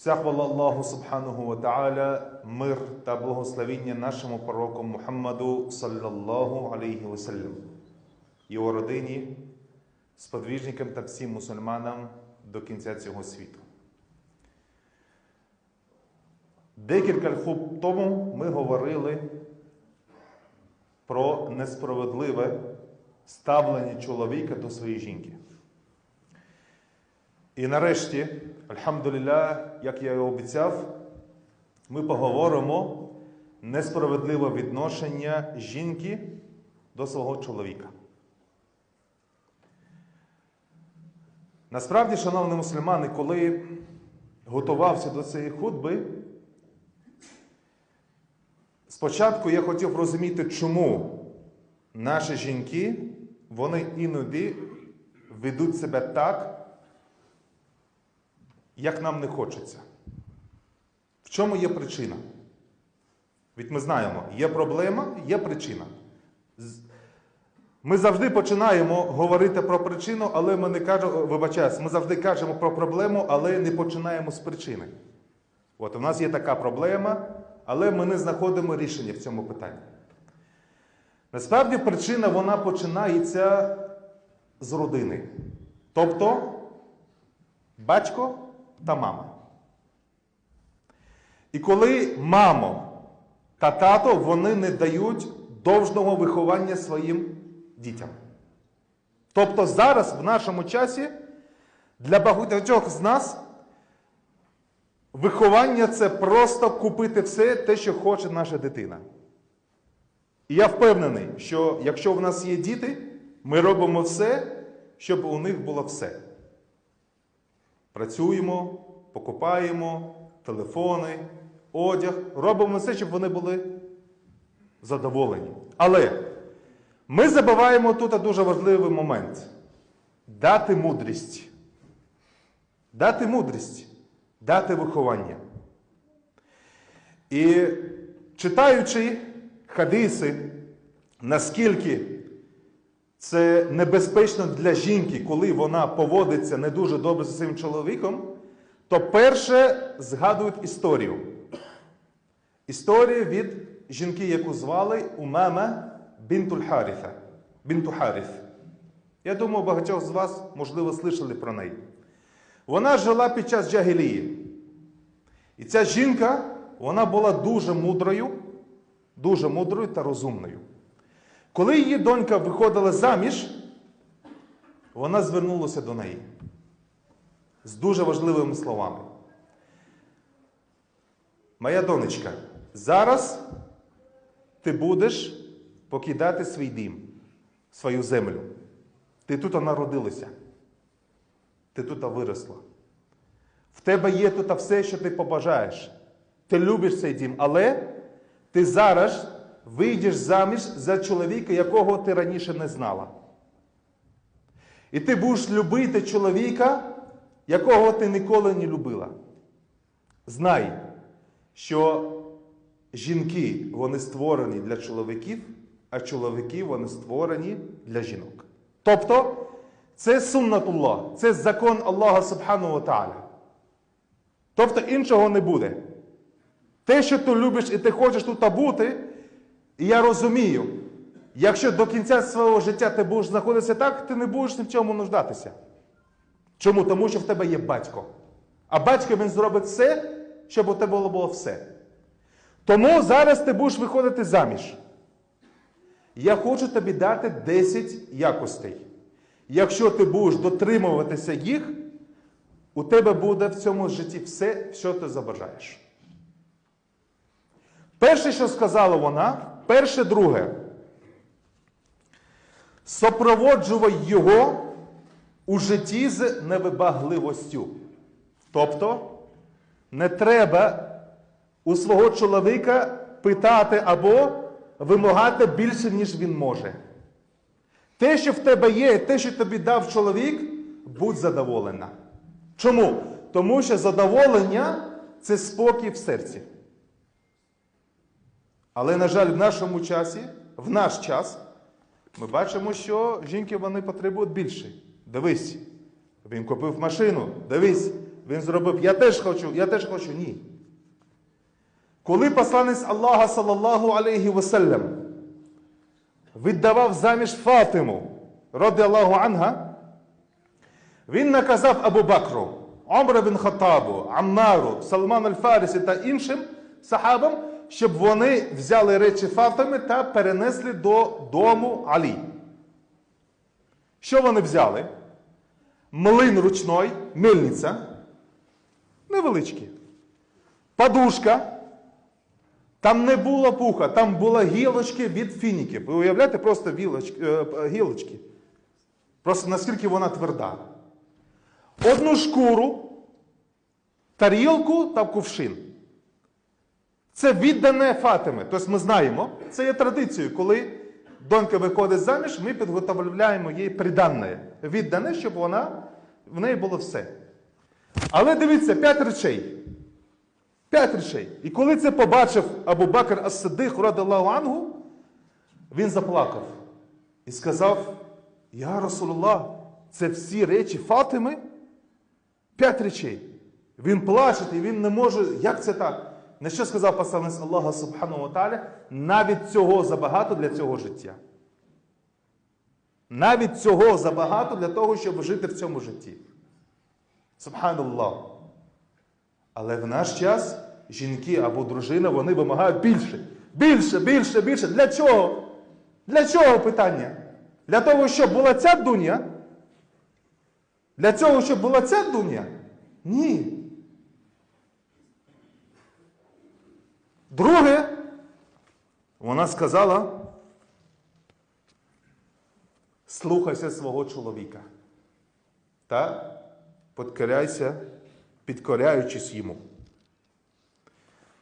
Вся хвала Аллаху Субханаху Ta'ala, мир та благословіння нашому пророку Мухаммаду саллаллаху алейхі вассалям, його родині, сподвіжникам та всім мусульманам до кінця цього світу. Декілька хуб тому ми говорили про несправедливе ставлення чоловіка до своєї жінки. І нарешті, альхамдулілlah, як я і обіцяв, ми поговоримо несправедливе відношення жінки до свого чоловіка. Насправді, шановні мусульмани, коли готувався до цієї худби, спочатку я хотів розуміти, чому наші жінки, вони іноді ведуть себе так, як нам не хочеться. В чому є причина? Від ми знаємо, є проблема, є причина. Ми завжди починаємо говорити про причину, але ми не кажемо, вибачаюсь, ми завжди кажемо про проблему, але не починаємо з причини. От у нас є така проблема, але ми не знаходимо рішення в цьому питанні. Насправді причина вона починається з родини. Тобто батько та мама. І коли мамо та тато вони не дають довжного виховання своїм дітям. Тобто зараз в нашому часі для багатьох з нас виховання це просто купити все те, що хоче наша дитина. І я впевнений, що якщо в нас є діти, ми робимо все, щоб у них було все. Працюємо, покупаємо телефони, одяг, робимо все, щоб вони були задоволені. Але ми забуваємо тут дуже важливий момент дати мудрість. Дати мудрість, дати виховання. І читаючи хадиси, наскільки це небезпечно для жінки, коли вона поводиться не дуже добре зі своїм чоловіком, то перше згадують історію. Історія від жінки, яку звали Умама Бінтуль Харіфа. Бінту. Я думаю, багатьох з вас, можливо, слышали про неї. Вона жила під час Джагілії. І ця жінка, вона була дуже мудрою, дуже мудрою та розумною. Коли її донька виходила заміж, вона звернулася до неї з дуже важливими словами. Моя донечка, зараз ти будеш покидати свій дім, свою землю. Ти тут народилася. Ти тут виросла. В тебе є тут все, що ти побажаєш. Ти любиш цей дім, але ти зараз вийдеш заміж за чоловіка, якого ти раніше не знала. І ти будеш любити чоловіка, якого ти ніколи не любила. Знай, що жінки вони створені для чоловіків, а чоловіки вони створені для жінок. Тобто, це суннатуллах, це закон Аллаха Субхану ва Ta'ala. Тобто іншого не буде. Те, що ти любиш і ти хочеш тут бути, і я розумію, якщо до кінця свого життя ти будеш знаходитися так, ти не будеш ні в чому нуждатися. Чому? Тому що в тебе є батько. А батько він зробить все, щоб у тебе було все. Тому зараз ти будеш виходити заміж. Я хочу тобі дати 10 якостей. Якщо ти будеш дотримуватися їх, у тебе буде в цьому житті все, що ти забажаєш. Перше, що сказала вона, перше друге. Сопроводжувай його у житті з невибагливостю. Тобто, не треба у свого чоловіка питати або вимагати більше, ніж він може. Те, що в тебе є, те, що тобі дав чоловік, будь задоволена. Чому? Тому що задоволення це спокій в серці. Але, на жаль, в нашому часі, в наш час, ми бачимо, що жінки вони потребують більше. Дивись, він купив машину. Дивись, Він зробив, я теж хочу, я теж хочу. Ні. Коли посланець Аллаха, салаллаху алейхі васелям, віддавав заміж Фатиму, ради Аллаху Анга, він наказав Абу Бакру, Омра бін Хаттабу, Аммару, Салман аль-Фарісі та іншим сахабам, щоб вони взяли речі Фатими та перенесли до дому Алі. Що вони взяли? Млин ручной, мельниця, невеличкий, подушка. Там не було пуха, там були гілочки від фініків. Ви уявляєте просто е, гілочки. Просто наскільки вона тверда. Одну шкуру, тарілку та кувшин. Це віддане Фатиме. Тобто ми знаємо, це є традицією, коли донька виходить заміж, ми підготовляємо їй приданне. Віддане, щоб вона, в неї було все. Але дивіться, п'ять речей. П'ять речей. І коли це побачив Абу Бакр Ас-Сиддих, радилlahu ангу, він заплакав і сказав: Я Расулулlah, це всі речі Фатими? П'ять речей. Він плаче, і він не може. Як це так? На що сказав посланець Аллаха Субхану Тааля? Навіть цього забагато для цього життя. Навіть цього забагато для того, щоб жити в цьому житті. Субханаллах. Але в наш час жінки або дружина вони вимагають більше. Більше, більше, більше. Для чого? Для чого питання? Для того, щоб була ця дуня? Для цього, щоб була ця дуня? Ні. Друге, вона сказала: слухайся свого чоловіка та підкоряйся, підкоряючись йому.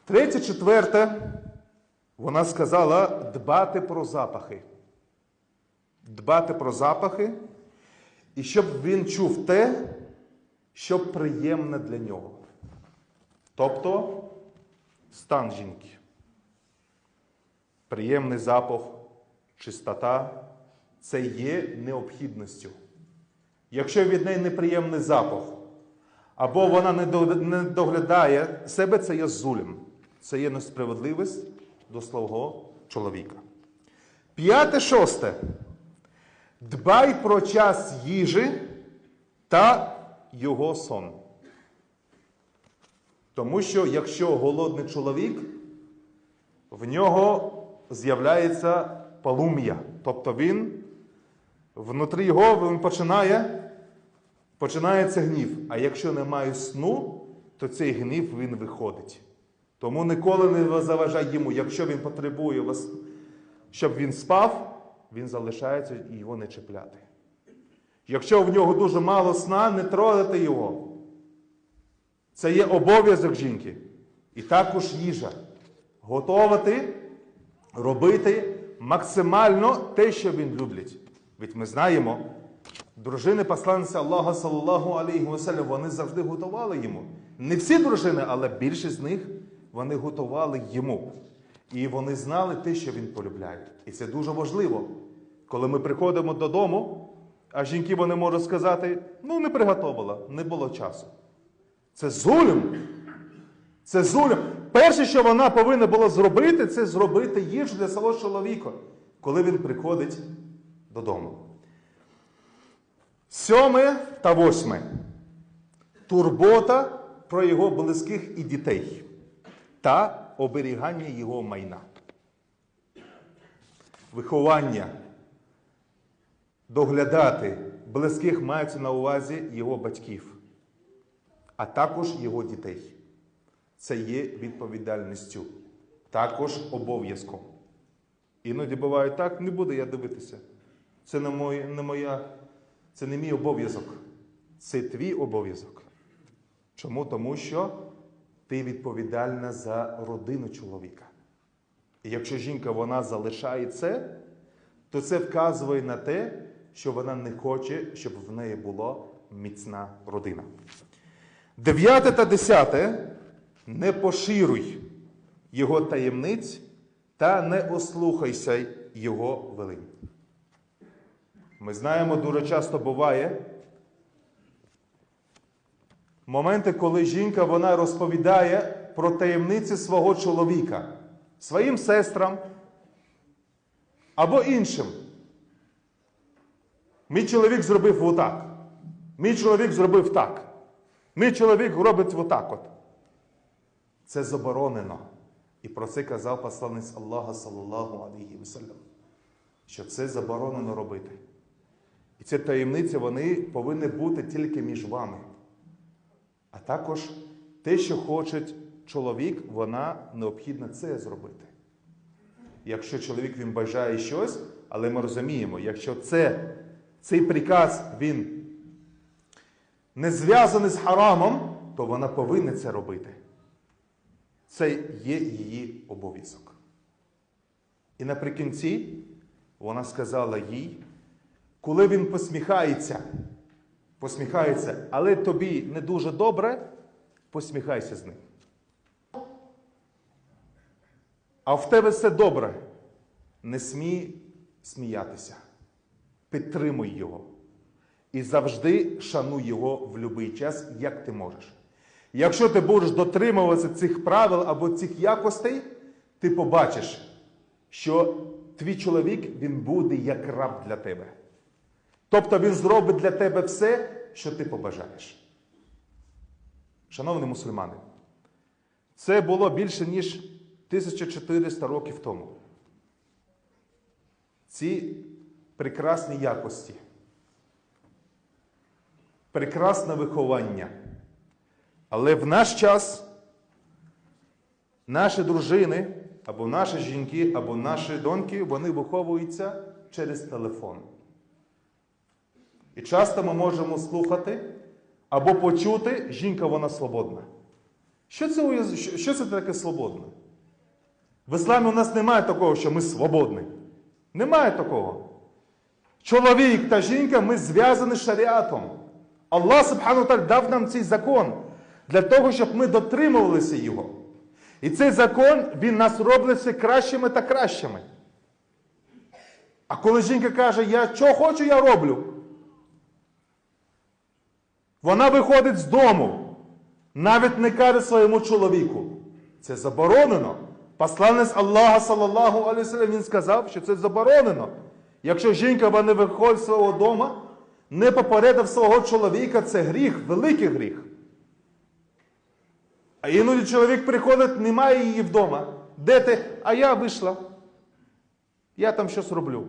Третє, четверте, вона сказала дбати про запахи. Дбати про запахи, і щоб він чув те, що приємне для нього. Тобто стан жінки. Приємний запах, чистота це є необхідністю. Якщо від неї неприємний запах, або вона не доглядає себе, це є зулем. Це є несправедливість до свого чоловіка. П'яте, шосте. Дбай про час їжі та його сон. Тому що якщо голодний чоловік, в нього з'являється полум'я. Тобто він внутрі його він починає, починається гнів. А якщо немає сну, то цей гнів він виходить. Тому ніколи не заважай йому. Якщо він потребує вас, щоб він спав, він залишається і його не чіпляти. Якщо в нього дуже мало сна, не трогати його. Це є обов'язок жінки. І також їжа. Готувати, робити максимально те, що він люблять. Ведь ми знаємо, дружини посланця Аллаха, саллаху алейхі васелям, вони завжди готували йому. Не всі дружини, але більшість з них вони готували йому. І вони знали те, що він полюбляє. І це дуже важливо. Коли ми приходимо додому, а жінки вони можуть сказати: ну, не приготувала, не було часу. Це зулем. Це зулем. Перше, що вона повинна була зробити, це зробити їжу для свого чоловіка, коли він приходить додому. Сьоме та восьме. Турбота про його близьких і дітей та оберігання його майна. Виховання. Доглядати близьких мається на увазі його батьків а також його дітей. Це є відповідальністю, також обов'язком. Іноді буває так, не буду я дивитися. Це не, моє, не моя, це не мій обов'язок. Це твій обов'язок. Чому? Тому що ти відповідальна за родину чоловіка. І якщо жінка вона залишає це, то це вказує на те, що вона не хоче, щоб в неї була міцна родина. Дев'яте та десяте не поширюй його таємниць та не ослухайся його велень. Ми знаємо, дуже часто буває, Моменти, коли жінка вона розповідає про таємниці свого чоловіка, своїм сестрам або іншим. Мій чоловік зробив отак. Мій чоловік зробив так. Мій чоловік робить отак от. Це заборонено. І про це казав посланець Аллаха, саллаллаху алейхі вассалям, що це заборонено робити. І ці таємниці вони повинні бути тільки між вами. А також те, що хоче чоловік, вона необхідно це зробити. Якщо чоловік він бажає щось, але ми розуміємо, якщо це, цей приказ він не зв'язаний з харамом, то вона повинна це робити. Це є її обов'язок. І наприкінці вона сказала їй, коли він посміхається, посміхається, але тобі не дуже добре, посміхайся з ним. А в тебе все добре. Не смій сміятися. Підтримуй його. І завжди шануй його в будь-який час, як ти можеш. Якщо ти будеш дотримуватися цих правил або цих якостей, ти побачиш, що твій чоловік він буде як раб для тебе. Тобто він зробить для тебе все, що ти побажаєш. Шановні мусульмани, це було більше, ніж 1400 років тому. Ці прекрасні якості, прекрасне виховання. Але в наш час наші дружини, або наші жінки, або наші доньки, вони виховуються через телефон. І часто ми можемо слухати або почути, жінка вона свободна. Що це, що- це таке свободне? В ісламі у нас немає такого, що ми свободні. Немає такого. Чоловік та жінка ми зв'язані шаріатом. Аллах Субхану Тaalь дав нам цей закон для того, щоб ми дотримувалися його. І цей закон, він нас робить все кращими та кращими. А коли жінка каже, я що хочу, я роблю. Вона виходить з дому, навіть не каже своєму чоловіку. Це заборонено. Посланець Аллаха, салаллаху алейсалям, він сказав, що це заборонено. Якщо жінка вона виходить з свого дому, не попередив свого чоловіка, це гріх, великий гріх. А іноді чоловік приходить, немає її вдома. Де ти? А я вийшла. Я там щось роблю.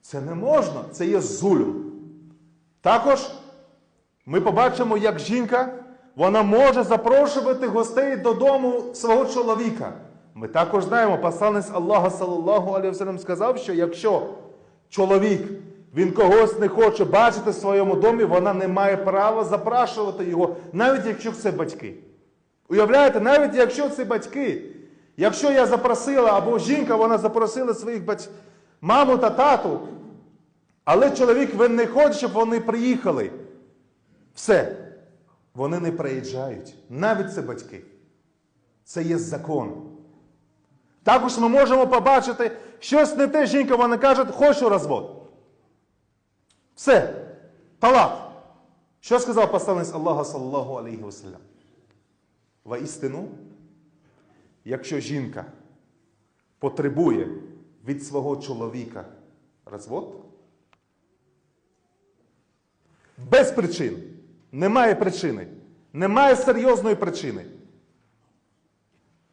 Це не можна, це є зулю. Також ми побачимо, як жінка вона може запрошувати гостей додому свого чоловіка. Ми також знаємо, посланець Аллаха салаллаху алейхи сказав, що якщо чоловік він когось не хоче бачити в своєму домі, вона не має права запрошувати його, навіть якщо це батьки. Уявляєте, навіть якщо це батьки, якщо я запросила, або жінка вона запросила своїх батьків, маму та тату, але чоловік він не хоче, щоб вони приїхали. Все. Вони не приїжджають. Навіть це батьки. Це є закон. Також ми можемо побачити, щось не те жінка, вона каже, хочу розвод. Все. Талак. Що сказав посланець Аллаха, саллаху алейхи вассалям? Воістину, якщо жінка потребує від свого чоловіка розвод, без причин, немає причини, немає серйозної причини,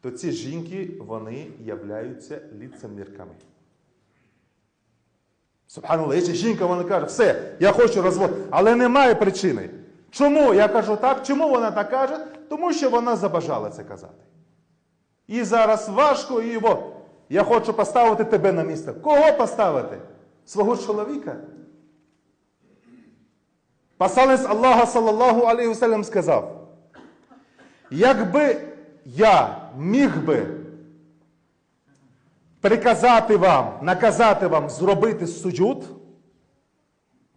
то ці жінки, вони являються ліцемірками. Субханаллах, якщо жінка вона каже, все, я хочу розвод, але немає причини. Чому? Я кажу так, чому вона так каже? Тому що вона забажала це казати. І зараз важко, і от, я хочу поставити тебе на місце. Кого поставити? Свого чоловіка. Посланець Аллаха, салаллаху алейхи вассалям, сказав, якби я міг би приказати вам, наказати вам зробити суджуд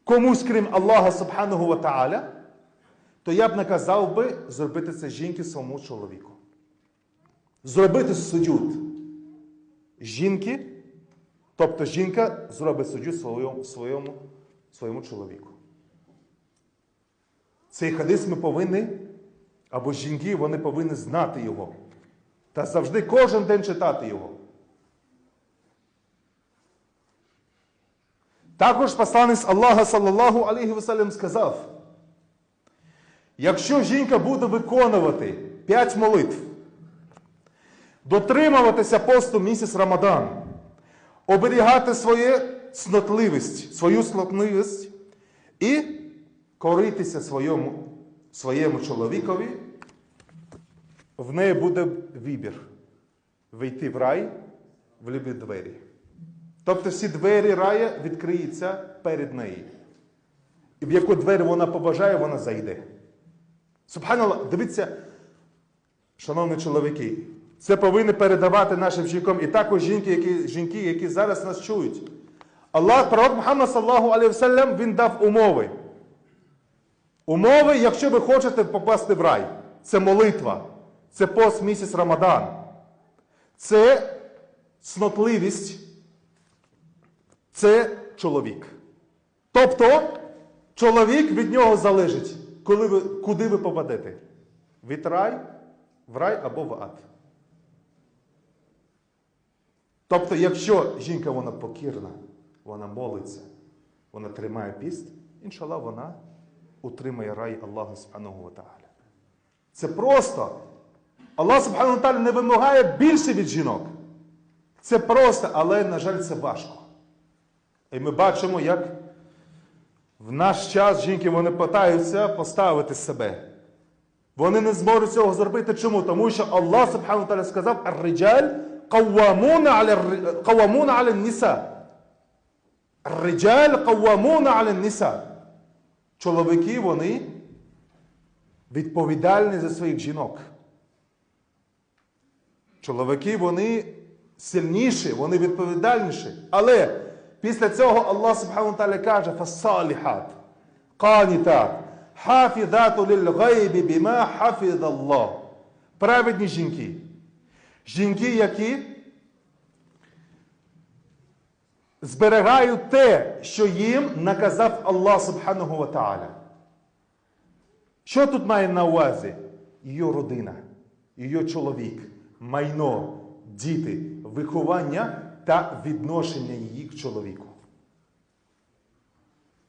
комусь, крім Аллаха Субханого Ва Тааля, то я б наказав би зробити це жінки своєму чоловіку. Зробити суджуд жінки, тобто жінка зробить суджуд своєму, своєму, своєму чоловіку. Цей хадис ми повинні Або жінки вони повинні знати його. Та завжди кожен день читати його. Також посланець Аллаха, саллаллаху алейхи васалям, сказав, якщо жінка буде виконувати п'ять молитв, дотримуватися посту місяць Рамадан, оберігати своє цнотливість, свою цнотливість і коритися своєму, своєму чоловікові, в неї буде вибір вийти в рай в любі двері. Тобто всі двері рая відкриються перед нею. І в яку двері вона побажає, вона зайде. Субханаллах, дивіться, шановні чоловіки, це повинні передавати нашим жінкам і також жінки, які, жінки, які зараз нас чують. Аллах, пророк Мухаммад саллаху алейхи він дав умови. Умови, якщо ви хочете попасти в рай, це молитва, це пост місяць Рамадан, це снотливість, це чоловік. Тобто, чоловік від нього залежить, коли ви, куди ви попадете. Від рай, в рай або в ад. Тобто, якщо жінка вона покірна, вона молиться, вона тримає піст, іншалла, вона утримає рай Аллаху Субхану Та'аля. Це просто. Аллах Субхану Та'аля не вимагає більше від жінок. Це просто, але, на жаль, це важко. І ми бачимо, як в наш час жінки вони питаються поставити себе. Вони не зможуть цього зробити. Чому? Тому що Аллах Субхану Таля сказав, «Ар-риджаль аля ніса. Риджаль кавамуна аля ніса. Чоловіки, вони відповідальні за своїх жінок. Чоловіки, вони сильніші, вони відповідальніші. Але після цього Аллах Субхану Таля каже: фасаліхат, qanitat, хафідату лілгайбі біма хафід Аллах. Праведні жінки. Жінки, які зберігають те, що їм наказав Аллах Субхану Ва. Що тут має на увазі? Її родина, її чоловік, майно, діти, виховання та відношення її к чоловіку.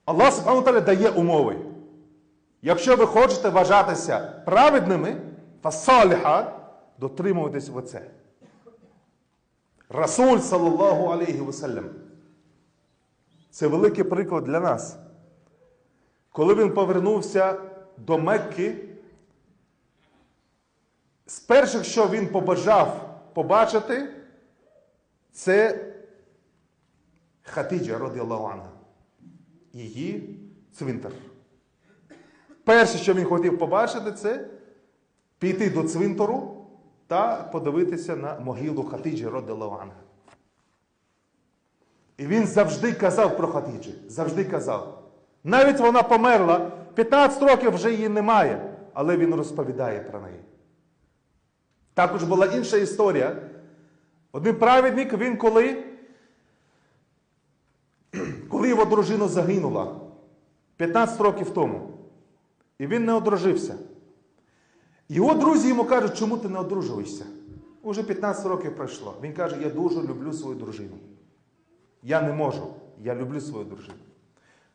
Аллах Субхану дає умови. Якщо ви хочете вважатися праведними, фасаліха, дотримуватись в оце. Расуль, саллаллаху алейхи васалям. Це великий приклад для нас. Коли він повернувся до Мекки, з перших, що він побажав побачити, це Хатиджа, радіаллаху анха. Її цвинтар. Перше, що він хотів побачити, це піти до цвинтару та подивитися на могилу Хатиджі радіаллаху анха. І він завжди казав про Хатиджі. Завжди казав. Навіть вона померла, 15 років вже її немає, але він розповідає про неї. Також була інша історія. Один праведник, він коли, коли його дружина загинула 15 років тому, і він не одружився. Його друзі йому кажуть, чому ти не одружуєшся? Уже 15 років пройшло. Він каже, я дуже люблю свою дружину. Я не можу. Я люблю свою дружину.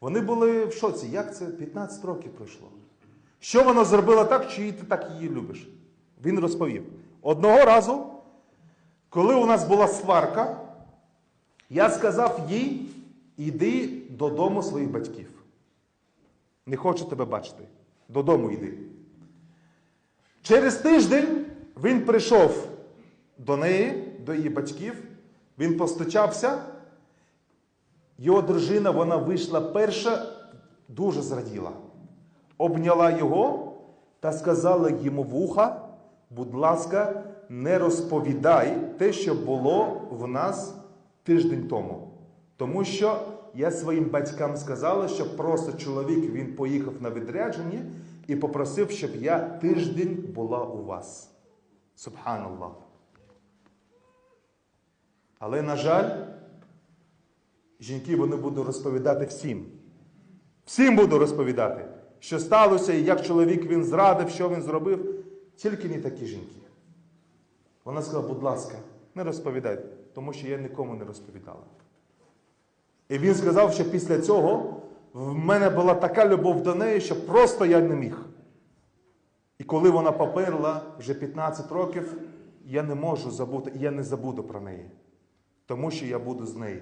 Вони були в шоці. Як це 15 років пройшло? Що вона зробила так, що ти так її любиш? Він розповів. Одного разу, коли у нас була сварка, я сказав їй, іди додому своїх батьків. Не хочу тебе бачити. Додому йди. Через тиждень він прийшов до неї, до її батьків, він постучався. Його дружина, вона вийшла перша, дуже зраділа. Обняла його та сказала йому в уха, будь ласка, не розповідай те, що було в нас тиждень тому. Тому що я своїм батькам сказала, що просто чоловік він поїхав на відрядження і попросив, щоб я тиждень була у вас. Субханаллах. Але, на жаль, жінки вони будуть розповідати всім. Всім буду розповідати. що сталося, і як чоловік він зрадив, що він зробив. Тільки не такі жінки. Вона сказала, будь ласка, не розповідай, тому що я нікому не розповідала. І він сказав, що після цього в мене була така любов до неї, що просто я не міг. І коли вона поперла вже 15 років, я не можу забути, і я не забуду про неї. Тому що я буду з нею.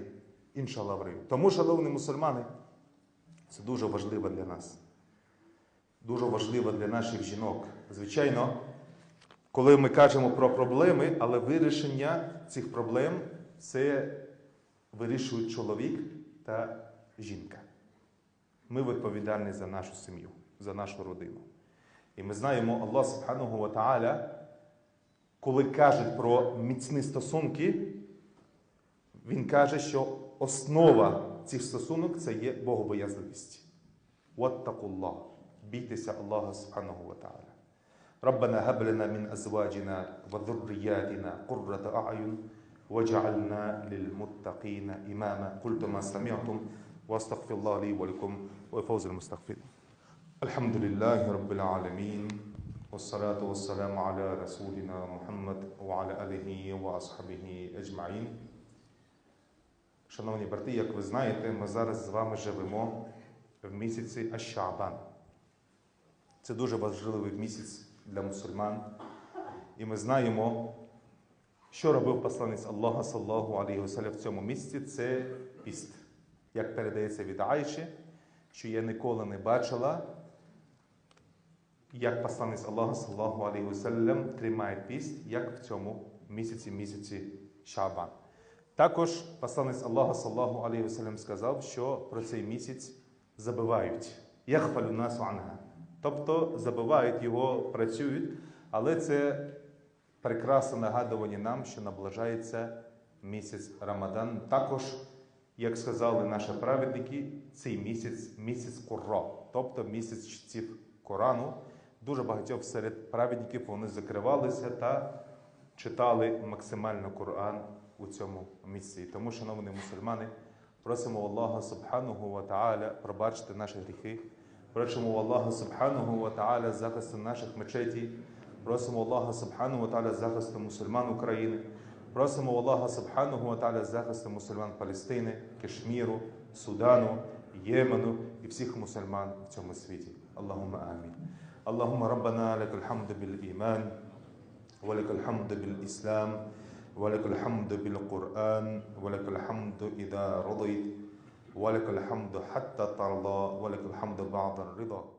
Іншаллах врию. Тому, шановні мусульмани, це дуже важливо для нас. Дуже важливо для наших жінок. Звичайно, коли ми кажемо про проблеми, але вирішення цих проблем це вирішують чоловік та жінка. Ми відповідальні за нашу сім'ю, за нашу родину. І ми знаємо, Аллах Субхану Та'аля, коли каже про міцні стосунки, він каже, що основа цих стосунок це є богобоязливість. Ваттакуллах. Бійтеся Аллаха Субхану ва Та'аля. ربنا هب لنا من ازواجنا وذرياتنا قرة اعين واجعلنا للمتقين اماما قلت ما سمعتم واستغفر الله لي ولكم وفوز المستغفرين الحمد لله رب العالمين والصلاة والسلام على رسولنا محمد وعلى آله وأصحابه أجمعين Шановні брати, як ви знаєте, ми зараз з вами живемо в місяці Аш-Шаабан. Це дуже важливий місяць для мусульман. І ми знаємо, що робив посланець Аллаха, саллаху алейхи в цьому місці це піст. Як передається від Айші, що я ніколи не бачила, як посланець Аллаха, саллаху алейхи вассалям, тримає піст, як в цьому місяці, місяці Шабан. Також посланець Аллаха, саллаху алейхи вассалям, сказав, що про цей місяць забивають. Яхфалю насу анга. Тобто забивають його, працюють, але це прекрасне нагадування нам, що наближається місяць Рамадан. Також, як сказали наші праведники, цей місяць місяць Курро, тобто місяць чтців Корану. Дуже багатьох серед праведників вони закривалися та читали максимально Коран у цьому місці. Тому, шановні мусульмани, просимо Аллаха Субханаху ва Та'аля пробачити наші гріхи. Просимо Аллаха Субхану ва Тааля захисту наших мечетей. Просимо Аллаха Субхану ва Тааля захисту мусульман України. Просимо Аллаха Субхану ва Тааля захисту мусульман Палестини, Кишміру, Судану, Ємену і всіх мусульман в цьому світі. Аллахума амінь. Аллахума Раббана лакаль хамду іман, ва лакаль іслам, ва лакаль Кур'ан, ва іда радайт. ولك الحمد حتى ترضى ولك الحمد بعد الرضا.